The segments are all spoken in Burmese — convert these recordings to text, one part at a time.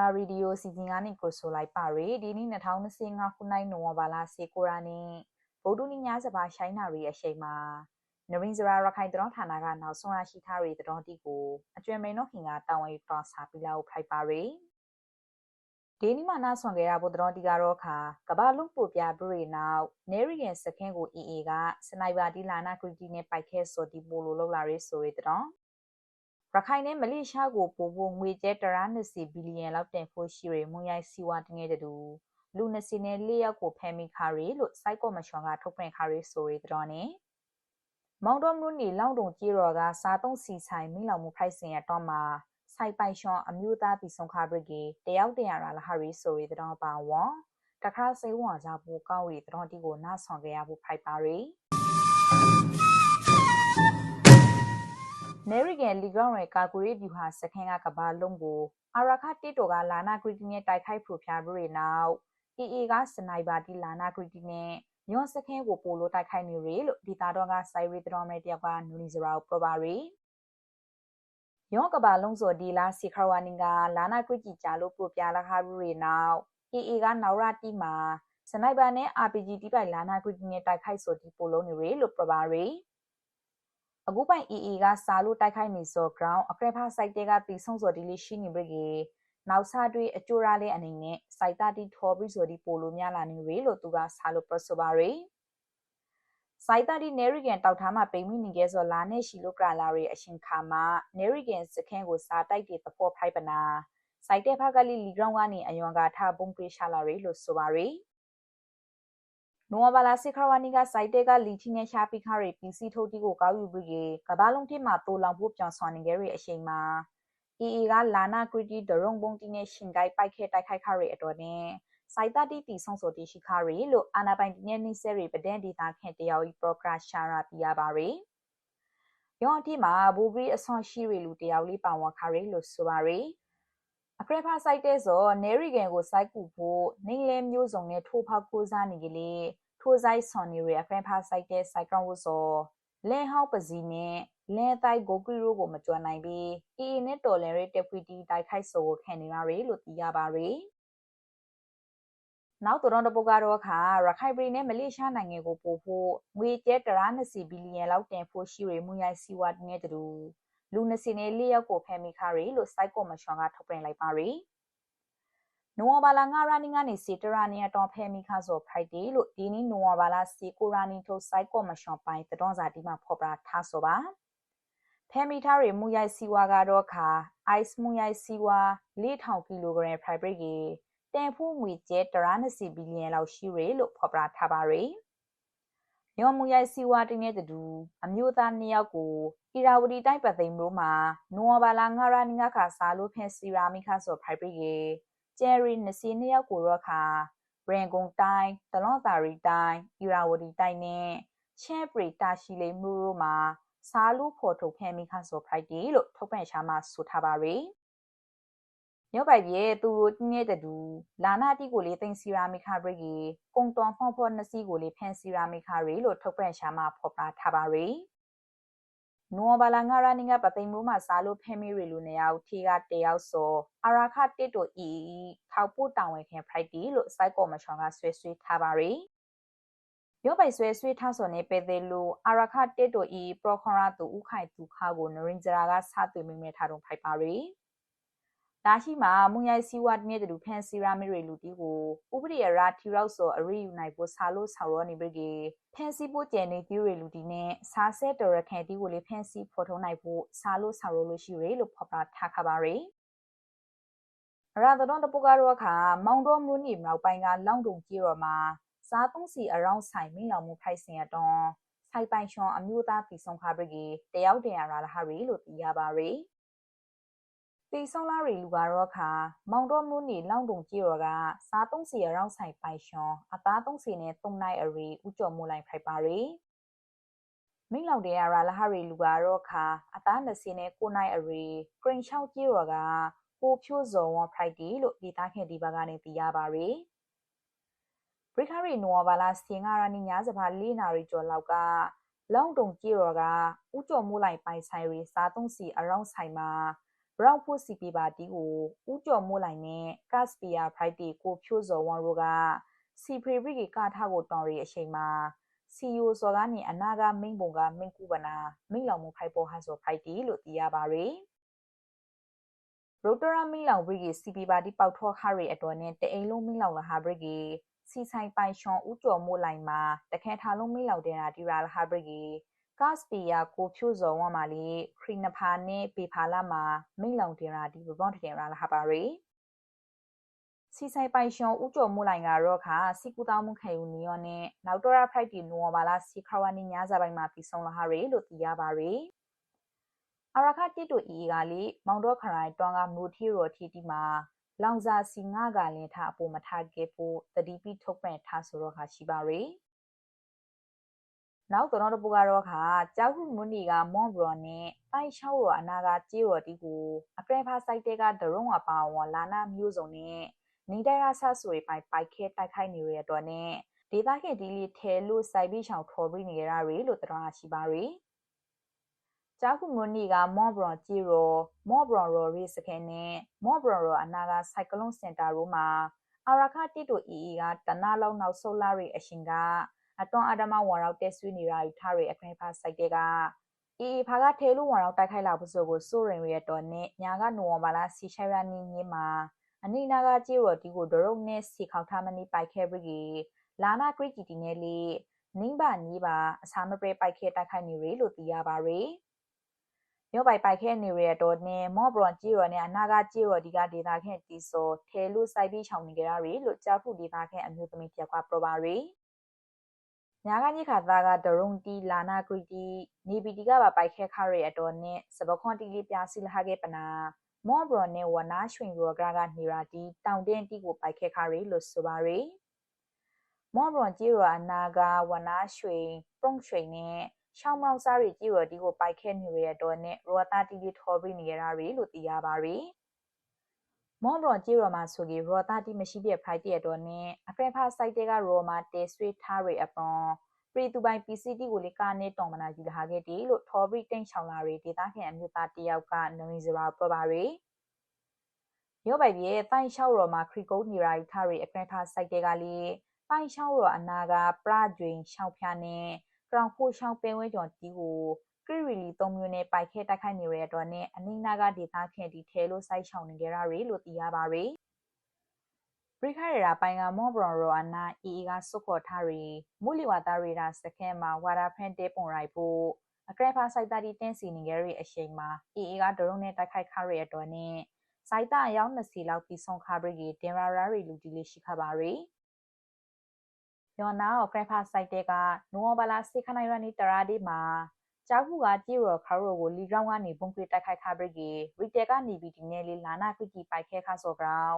ရာရေဒီယိုစီစဉ်ကနေကိုဆိုလိုက်ပါရဒီနေ့2025ခုနှစ်နိုဝင်ဘာလ10ကိုရာနေ့ဗုဒ္ဓနေ့ညစပါရှိုင်းနာရီအချိန်မှာနရင်းစရာရခိုင်တတော်ဌာနကနောက်ဆုံးရရှိထားတဲ့တတော်တီကိုအကျွမ်းမိန်တို့ခင်ကတောင်းဝေတော်စာပြီးလောက်ဖိုက်ပါရဒီနေ့မှနာဆွန်ခဲ့ရဖို့တတော်တီကတော့ခါကဘာလုံးပိုပြပြရေနောက်နေရီယန်စခင်းကို EA ကစနိုက်ပါတီလာနာခရီတီနဲ့ပိုက်ခဲစော်တီပိုလိုလောက်လာရေးဆိုရတဲ့တော် ရခိုင်နဲ့မလေးရှားကိုပို့ဖို့ငွေကျဲတရာ20ဘီလီယံလောက်တင်ဖို့ရှိရမွန်ရိုက်စီဝါတင်ခဲ့တဲ့တူလူ20နဲ့၄ယောက်ကိုဖမ်းမိခါရီလို့စိုက်ကော့မရှင်ကထုတ်ပြန်ခါရီဆိုရတဲ့နဲ့မောင်တော်မြို့နေလောင်းတုံကြီးတော်ကစားသုံးစီဆိုင်မိလောင်မှုဖိုက်စင်ရတော့မှာစိုက်ပိုင်ရှောင်းအမျိုးသားပြည်ဆုံးခါဘရဂီတယောက်တရာလာဟာရီဆိုရတဲ့ပါဝွန်တခါစေဝါကြဖို့ကောင်းရီတဲ့တီကိုနားဆောင်ခဲ့ရဖို့ဖိုက်ပါရီ မေရိကန်လီဂရောင်းရဲ့ကာကူရီဗျူဟာစခန်းကကဘာလုံးကိုအာရာခတီတိုကလာနာဂရီတီနဲ့တိုက်ခိုက်ဖူဖျားပြီးနောက် AA ကစနိုက်ပါတီလာနာဂရီတီနဲ့ညွန်စခန်းကိုပိုလို့တိုက်ခိုက်နေရလို့ဒီတာတော့ကစိုက်ရီတော်မဲတယောက်ကနူနီဇရာကိုပရပါရီယောကဘာလုံးစော်ဒီလာစီခရဝနင်ကလာနာဂရီတီကြလို့ပိုပြလာခါပြီးနောက် AA ကနောက်ရတီမှာစနိုက်ပါနဲ့ RPG တီးပိုင်လာနာဂရီတီနဲ့တိုက်ခိုက်ဆိုဒီပိုလုံးနေရလို့ပရပါရီ အခုပိုင် EE ကစာလို့တိုက်ခိုက်နေစော ground အကရဖာ site ကတီဆုံစောဒီလေးရှိနေပြီကေနောက်စားတွေအကျိုးရတဲ့အနေနဲ့ site တီထော်ပြီးစောဒီပိုလိုများလာနေရလို့သူကစာလို့ပရဆိုပါရီစိုက်တာဒီနေရီဂန်တောက်ထားမှာပိမိနေခဲ့ဆိုလာနဲ့ရှိလို့ကလာရီအရှင်ခါမှာနေရီဂန်စခန်းကိုစာတိုက်တဲ့သဖို့ဖိုက်ပနာစိုက်တဲ့ဖက်ကလီလီဂရောင်းကနေအယွန်ကထားပုံပေးရှာလာရီလို့ဆိုပါရီ နိုဝဘာလာစစ်ခရဝနီကစိုက်တဲ့ကလီချင်းနဲ့ရှာပိခါရီပီစီထုတ်တီကိုကောက်ယူပြီးကဘာလုံးထိမှာတိုးလောင်ဖို့ပြောင်းဆွာနေကြရအချိန်မှာ EE ကလာနာကရီတီဒရုံဘုံတီနဲ့ရှင်ကိုက်ပိုက်ခဲတိုက်ခိုက်ခရီအတော်နဲ့စိုက်တတီတီဆုံဆိုတီရှိခရီလို့အာနာပိုင်တီနဲ့နိစရီပဒန်ဒီတာခင်တယောက်ဤပရိုဂရက်ရှာရာပြရပါရီယောအတိမှာဘူဂရီအဆွန်ရှိရီလူတယောက်လေးပါဝါခရီလို့ဆိုပါရီအကရဖာစိုက်တဲ့ဆိုနေရီဂန်ကိုစိုက်ကူဖို့နေလဲမျိုးစုံနဲ့ထိုးဖောက်ကိုးစားနေကလေး ထိုးဆိုင်ဆွန်နေရအကရဖာစိုက်တဲ့စိုက်ကောင်ကိုဆိုလဲဟောက်ပစီနဲ့လဲတိုက်ဂိုကရီရိုကိုမကြွနိုင်ပြီးအီအီနဲ့တော်လန်ရဲတက်ဖီတီတိုက်ခိုက်ဆိုကိုခံနေပါရလို့သိရပါရနောက်တော်တပုတ်ကတော့ခါရခိုင်ပြည်နဲ့မလေးရှားနိုင်ငံကိုပို့ဖို့ငွေကျဲတရာ20ဘီလီယံလောက်တင်ဖို့ရှိရမှုရိုက်စီဝါတင်တဲ့တူလူ20နဲ့၄ယောက်ကိုဖမ်းမိခါရီလို့စိုက်ကောမရှင်ကထုတ်ပြန်လိုက်ပါရီ နိုဝဘာလာငါရာနီကနေစီတရာနီယတောဖဲမိခါဆိုဖရိုက်ဒေးလို့ဒီနီနိုဝဘာလာစီကိုရာနီထိုစိုက်ကောမရှင်ပိုင်းတတော်စာဒီမှာဖော်ပြထားဆိုပါဖဲမိထားရီမူရိုက်စီဝါကတော့ခါ ice မူရိုက်စီဝါ4000ကီလိုဂရမ်ဖရိုက်ဘရိတ်ကြီးတန်ဖိုးငွေကျဲ120ဘီလီယံလောက်ရှိရလို့ဖော်ပြထားပါရယ်ညော်မူရိုက်စီဝါတင်းတဲ့တူအမျိုးသားနှစ်ယောက်ကိုအီရာဝတီတိုင်းပတ်သိမ်းမျိုးမှာနိုဝဘာလာငါရာနီငါခါစားလို့ဖန်စီရာမိခါဆိုဖိုက်ပရီ ကျယ်ရီနစီနှစ်ယောက်ကိုတော့ခါဘရင်ကုံတိုင်းတလွန်သာရီတိုင်းအီရာဝတီတိုင်းနဲ့ချဲပရီတာရှိလေမှုတို့မှာစားလို့ဖော်ထုတ်ဖန်မိခါဆိုဖိုက်တီလို့ထုတ်ပြန်ရှာမှဆိုထားပါရယ်မြောက်ပိုက်ရဲ့သူတို့နေတဲ့တူလာနာတီကိုလေးသိမ့်စီရာမီခါဘရီကုံတွန်ဖော့ဖော့နစီကိုလေးဖန်စီရာမီခါရီလို့ထုတ်ပြန်ရှာမှဖော်ပြထားပါရီ နိုဘလာငါရာနီငါပသိမ်မိုးမှာစားလို့ဖဲမီရီလူနေရောက်ထီကတယောက်စောအရာခတစ်တိုအီထောက်ပို့တောင်ဝင်ခင်ဖရိုက်တီလို့စိုက်ကော်မရှင်ကဆွဲဆွဲထားပါရီရောပိုက်ဆွဲဆွဲထားစောနေပေသေးလို့အရာခတစ်တိုအီပရခွန်ရာတူဥခိုင်တူခါကိုနရင်ဂျရာကစသွေမိမဲထားတော့ဖိုက်ပါရီ ဒါရှိမှာမုံရိုက်စီဝတ်မြဲတူဖန်စီရာမီရီလူတီကိုဥပဒေရာထီရောက်စောအရိယူနိုင်ဖို့ဆာလို့ဆော်ရောနေပြီကေဖန်စီဖို့ကျန်နေတီရီလူတီနဲ့စာဆက်တော်ရခဲတီကိုလေဖန်စီဖော်ထုံးနိုင်ဖို့ဆာလို့ဆော်ရောလို့ရှိရလို့ဖော်ပြထားခပါရီရာသတော်တပုကတော့ခါမောင်တော်မျိုးနေမြောက်ပိုင်းကလောင်တုံကြီးရော်မှာစားသုံးစီအရောင်းဆိုင်မိလောင်မှုဖိုက်စင်ရတော့ဆိုင်ပိုင်ရှွန်အမျိုးသားပြည်ဆုံးခါပြီကေတယောက်တရာရာလာဟာရီလို့သိရပါရီ ပေဆောင်လာရီလူကတော့ခါမောင်တော်မျိုးနေလောင်တုံကြီးရော်ကစားသုံးစီအရောက်ဆိုင်ပိုင်ရှွန်အသားသုံးစီနဲ့သုံးနိုင်အရီဥကြော်မိုးလိုက်ဖိုက်ပါရီမိလောက်တဲ့ရလာလဟရီလူကတော့ခါအသား20နဲ့9နိုင်အရီဂရင်ချောက်ကြီးရော်ကပိုဖြိုးစော်ဝွန်ဖရိုက်တီလို့ဒီသားခင်ဒီဘကနေသိရပါရီဘရိခရီနိုဝါလာစင်ငါရနီညာစပါ၄နာရီကျော်လောက်ကလောင်တုံကြီးရော်ကဥကြော်မိုးလိုက်ပိုင်ဆိုင်ရီစားသုံးစီအရောက်ဆိုင်မှာဘ ရောက်ဖို့စီပီပါတီကိုဥကြော်မိုးလိုက်နဲ့ကတ်စပီယာဖရိုက်တီကိုဖြိုးစော်ဝန်တို့ကစီပရီဘရီကကာထားကိုတောင်းရီအချိန်မှာစီယိုစော်ကနေအနာကမိန်ပုံကမိန်ကူပနာမိန်လောင်မှုဖိုက်ပေါ်ဟာဆိုဖိုက်တီလို့သိရပါရယ်ရိုတရာမီလောင်ဘရီကစီပီပါတီပေါက်ထောခရီအတော်နဲ့တအိမ်လုံးမီလောင်လာဟာဘရီကစီဆိုင်ပိုင်ရှွန်ဥကြော်မိုးလိုက်မှာတခဲထားလုံးမီလောင်တဲ့နာဒီရာလာဟာဘရီက ကစပီယာကိုဖြိုးစော်ဝမ်မာလီခရီနဖာနဲ့ပေဖာလာမှာမိန်လောင်တင်ရာဒီဘဘွန်တင်ရာလာဟာပါရီစီဆိုင်ပိုင်ရှွန်ဥကြော်မိုးလိုက်ကတော့ခါစီကူတောင်းမှုခံယူနီယောနဲ့နောက်တော့ဖရိုက်တီနိုဝါလာစီခရဝနီညာစာပိုင်းမှာပြီးဆုံးလာဟာရီလို့သိရပါရီအရခတိတူအီကလေမောင်တော့ခရိုင်တွန်ကမူထီရိုထီတီမှာလောင်စာစီငါကလင်ထအပေါ်မထားခဲ့ဖို့တတိပိထုတ်ပန်ထားဆိုတော့ခါရှိပါရီ နောက်တော့တပူကတော့ခါကြောက်ခုမွနီကမွန်ဘရော်နဲ့ပိုင်ချောက်ရောအနာကကြေးရော်တီကိုအကရဖာစိုက်တဲ့ကဒရုံဝပါဝလာနာမျိုးစုံနဲ့နီတိုင်ရာဆဆွေပိုင်ပိုက်ခဲတိုက်ခိုက်နေရတဲ့တော့နဲ့ဒေသခင်ဒီလီထဲလို့စိုက်ပြီးချောင်ထော်ပြီးနေရရီလို့တော်ရှိပါရီကြောက်ခုမွနီကမော့ဘရွန်ဂျီရိုမော့ဘရွန်ရိုရီစခဲနဲ့မော့ဘရွန်ရိုအနာကစိုက်ကလုံးစင်တာရိုမှာအရာခတိတိုအီအီကတနာလောက်နောက်ဆိုလာရီအရှင်က အတွန်အဒမဝါရောက်တက်ဆွေးနေတာထားရအခနေဖာစိုက်တဲ့ကအီအီဖာကထဲလို့ဝါရောက်တိုက်ခိုက်လာဖို့ဆိုကိုစိုးရင်ရတော့နဲ့ညာကနိုဝဘာလာစီရှိုင်ရနီညမှာအနိနာကကြည့်ရတီကိုဒရုံနဲ့စီခေါထားမနီပိုက်ခဲပြီးလာနာကရစ်ဂျီတီနဲ့လေနင်းပါနီးပါအစာမပြေပိုက်ခဲတိုက်ခိုက်နေရလို့သိရပါရယ်ရောပိုက်ပိုက်ခဲနေရတော့နဲ့မော့ဘရွန်ကြည့်ရနဲ့အနာကကြည့်ရဒီကဒေတာခဲတီဆိုထဲလို့စိုက်ပြီးချောင်းနေကြရရလို့ကြားဖို့ဒေတာခဲအမျိုးသမီးပြကွာပရပါရယ် ညာကကြီးခါသားကဒရုံတီလာနာဂရီတီနေပီတီကပါပိုက်ခဲခရရတော့နဲ့စပခွန်တီလေးပြစီလဟာခဲ့ပနာမော့ဘရော်နဲ့ဝနာရွှင်ရောဂါကနေရာတီတောင်တင်းတီကိုပိုက်ခဲခရလို့ဆိုပါရယ်မော့ဘရော်ကြီးရောအနာကဝနာရွှင်ပုံရွှင်နဲ့ရှောင်းမောင်စားရီကြီးရောတီကိုပိုက်ခဲနေရတော့နဲ့ရောတာတီလေးထော်ပြီးနေရတာရီလို့သိရပါရ ယ်မော့ဘရွန်ကြေရော်မှာဆိုကြီးရောတာတီမရှိပြဖိုက်တဲ့တော့နဲ့အဖရဖာစိုက်တဲ့ကရောမှာတဲဆွေးထားရအပွန်ပရီတူပိုင် PCT ကိုလေကာနေတောင်မနာယူလာခဲ့တယ်လို့ထော်ဘရီတိန်ချောင်းလာရီဒေတာခင်အမျိုးသားတယောက်ကနဝင်းစရာပြပါရီရောပိုက်ပြဲတိုင်လျှောက်ရော်မှာခရီကုန်းနေရာထားရီအဖရဖာစိုက်တဲ့ကလေးတိုင်လျှောက်ရော်အနာကပရဂျွင်ရှောက်ဖျားနဲ့ ကရောင်ဖိုရှောင်းပင်ဝဲကျော်တီကိုကရီရီလီ၃မျိုးနဲ့ပိုက်ခဲတိုက်ခိုက်နေရတဲ့အတွက်နဲ့အနိနာကဒေသခင်တီထဲလို့စိုက်ချောင်းနေကြရရီလို့သိရပါရီပရိခရရာပိုင်ကမော့ဘရွန်ရောအနာအီအီကစုခေါ်ထားရီမူလီဝါတာရီရာစခဲမှာဝါရာဖန်တေပုံရိုက်ဖို့အကရဖာစိုက်တာတီတင်းစီနေကြရီအရှိန်မှာအီအီကဒရုံနဲ့တိုက်ခိုက်ခရရအတွက်နဲ့စိုက်တာရောက်20လောက်ပြီးဆုံးခါဘရီတင်ရာရာရီလူတီလေးရှိခပါရီယော နာကိုဖရဖာစိုက်တဲ့ကနိုဘလာစိခနိုင်ရနီတရာဒီမှာကြောက်မှုကကြည့်ရခါရိုကိုလီကောင်ကနေဘုံကွေတိုက်ခိုက်ခါဘရကေရီတဲကနေပြီးဒီနယ်လေးလာနာကွီကီပိုက်ခဲခါစောကောင်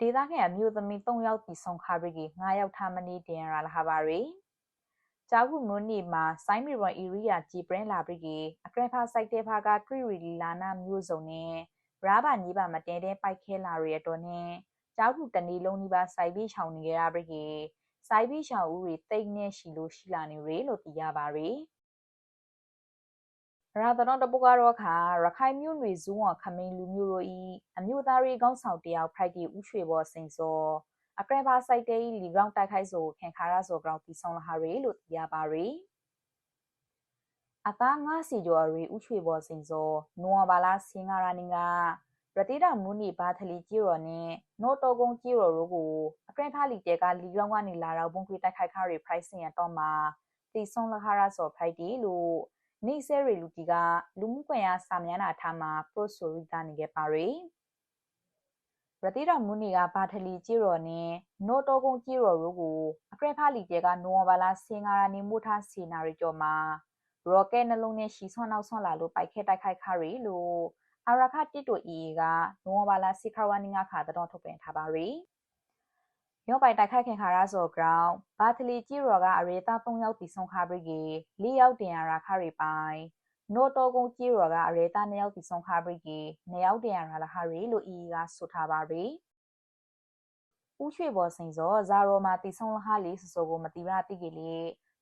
ဒေသခံအမျိုးသမီး၃ယောက်တီဆုံခါဘရကေ၅ယောက်ထားမနီတင်ရလာဟာပါရီကြောက်မှုမွန်းနေမှာဆိုင်းမီရွန်အီရီယာဂျီပရင်လာဘရကေအကရဖာစိုက်တဲ့ဖာကခရီရီလီလာနာမျိုးစုံနဲ့ရာဘာညီပါမတဲတဲ့ပိုက်ခဲလာရရတော့နဲ့ကြောက်မှုတနေလုံးဒီပါစိုက်ပြီးချောင်နေကြရဘရကေ စိုက်ပြီးရှောင်ဦးတွေတိတ်နဲ့ရှိလို့ရှိလာနေရလို့သိရပါရယ်ရာသနောတပုကတော့ခါရခိုင်မြို့နယ်ဇူးဝခမင်းလူမျိုးတို့ဤအမျိုးသားရေးကောင်းဆောင်တယောက်ဖိုက်တီဥရွှေဘော်စိန်စောအကရဘာစိုက်တဲ့လီဂရောင်းတိုက်ခိုက်ဆိုခင်ခါရဆိုကောင်ပြီးဆောင်လာဟာရယ်လို့သိရပါရယ်အသားငါစီကျော်ရီဥရွှေဘော်စိန်စောနိုဝဘာလာစင်္ဂရာနင်က ရတိဒမူနီဘာသလီကြီးရော်နဲ့နိုတောကုန်းကြီးရော်တို့ကိုအကရဖာလီတဲကလီရောင်းကနေလာတော့ဘုံခွေတိုက်ခိုက်ခါရီ pricing ရတော့မှာတီဆုံလခါရဆိုဖိုက်တီလို့နေဆဲရီလူတီကလူမှုကွန်ရက်စာမျက်နှာထားမှာ pro ဆိုရီကနေခဲ့ပါရီရတိတော်မူနီကဘာထလီကြီးရော်နဲ့နိုတောကုန်းကြီးရော်တို့ကိုအကရဖာလီတဲကနိုဝဘာလာစင်္ဂါရာနေမိုထားစီနာရီကျော်မှာရော့ကက်နှလုံးနဲ့ရှီဆွမ်းနောက်ဆွမ်းလာလို့ပိုက်ခဲတိုက်ခိုက်ခါရီလို့ အာရခတစ်တိုအီကနိုဝဘာလာစီခရဝနီငါခါတော့ထုတ်ပြန်ထားပါရီရောပိုင်တိုက်ခိုက်ခင်ခါရဆိုဂရောင်းဘာသလီကြီးရော်ကအရေသား3ယောက်တီဆုံးခါပရိကေ၄ယောက်တင်ရရာခရီပိုင်နိုတောကုန်းကြီးရော်ကအရေသား2ယောက်တီဆုံးခါပရိကေ2ယောက်တင်ရရာလာခရီလို့အီကဆိုထားပါရီဦးရွှေဘော်စိန်စောဇာရောမာတီဆုံးလဟာလေးစစောကိုမတီရတိကေလေ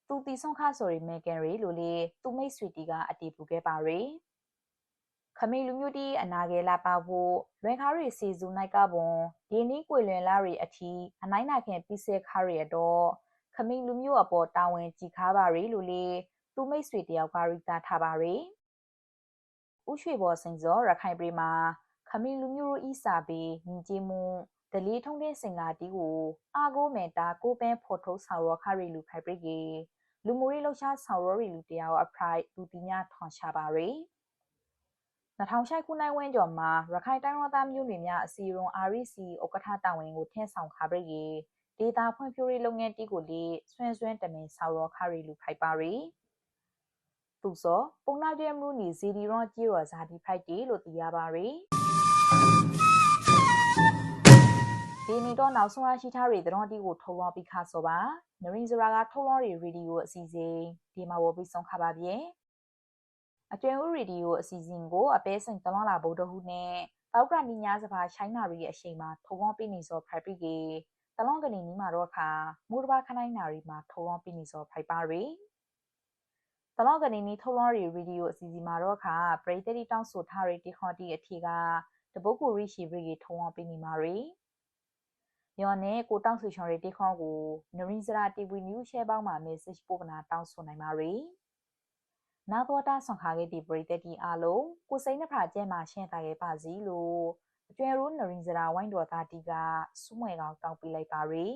သူတီဆုံးခါဆိုရီမေကန်ရီလို့လေသူမိတ်ဆွေတီကအတီးပူခဲ့ပါရီ ခမိန်လူမျိုးတီအနာဂဲလာပါဖို့လွင်ခါရီစီစုနိုင်ကပွန်ဒီနီးကွေလွင်လာရီအထီအနိုင်နာခင်ပိစေခါရီတော့ခမိန်လူမျိုးအပေါ်တာဝန်ကြည်ခါပါရီလို့လေသူမိတ်ဆွေတယောက်ကရီတာထားပါရီဥရွှေဘော်စင်စောရခိုင်ပြည်မှာခမိန်လူမျိုးဤစာပေညီကျေးမှုဒလီထုံးတဲ့စင်ကာတီကိုအာကိုမေတာကိုပန်းဖော်ထုတ်ဆောင်ရခရီလူခိုင်ပြည်ကေလူမှုရေးလှုပ်ရှားဆောင်ရရီလူတယောက်အဖရိုက်လူတီများထွန်ရှာပါရီ 2008ခုနှစ်ဝန်းကျော်မှာရခိုင်တိုင်းဒေသမျိုးတွေများအစီအရုံ REC ဥက္ကဋ္ဌတာဝန်ကိုထမ်းဆောင်ခါပြည်ကေဒေတာဖွံ့ဖြိုးရေးလုပ်ငန်းတီကိုလေဆွမ်းဆွမ်းတမင်ဆောင်ရခရီလူခိုင်ပါရီသူစောပုံနာကျဲမလူနီဇီဒီရွန်ကြီးရောဇာဒီဖိုက်တီလို့သိရပါရီဒီနီတော့နောက်ဆုံးရရှိထားတွေတတော်တီကိုထုတ်လွှင့်ပြီးခါဆိုပါနရင်းစရာကထုတ်လွှင့်ရီရေဒီယိုအစီအစဉ်ဒီမှာဝပြီးဆုံးခပါဗျေ အကျွမ်းဦးရေဒီယိုအစီအစဉ်ကိုအပဲစိန်တလွန်လာဗုဒ္ဓဟူနဲ့တောက်ကနီညာစပါရှိုင်းနာရီရဲ့အချိန်မှာထုတ်လွှင့်ပြီးနေစောဖရိုက်ပြီးကေတလွန်ကနေနီမှာတော့ခါမူတဘာခနိုင်နာရီမှာထုတ်လွှင့်ပြီးနေစောဖိုက်ပါရီတလောကနေနီထုတ်လွှင့်ရီရေဒီယိုအစီအစဉ်မှာတော့ခါပရိသတ်တောင်းဆိုထားရီတီခေါ်တီအထီကတပုတ်ကိုရီရှိရီထုံအောင်ပြီးနေမှာရီယောနဲ့ကိုတောင်းဆိုချော်ရီတီခေါ်ကိုနရင်းစရာ TV News ရှယ်ပေါင်းမှာ message ပို့ကနာတောင်းဆိုနိုင်ပါရီ နာတော်တာဆောင်ခါခဲ့ဒီပရိသတ်တီအားလုံးကိုစိမ့်နှဖာကျဲမှာရှင်းတာခဲ့ပါစီလို့အကျွဲရိုးနရင်းစရာဝိုင်းတော်သားတီကစူးမွဲကောင်တောင်းပေးလိုက်ပါရီ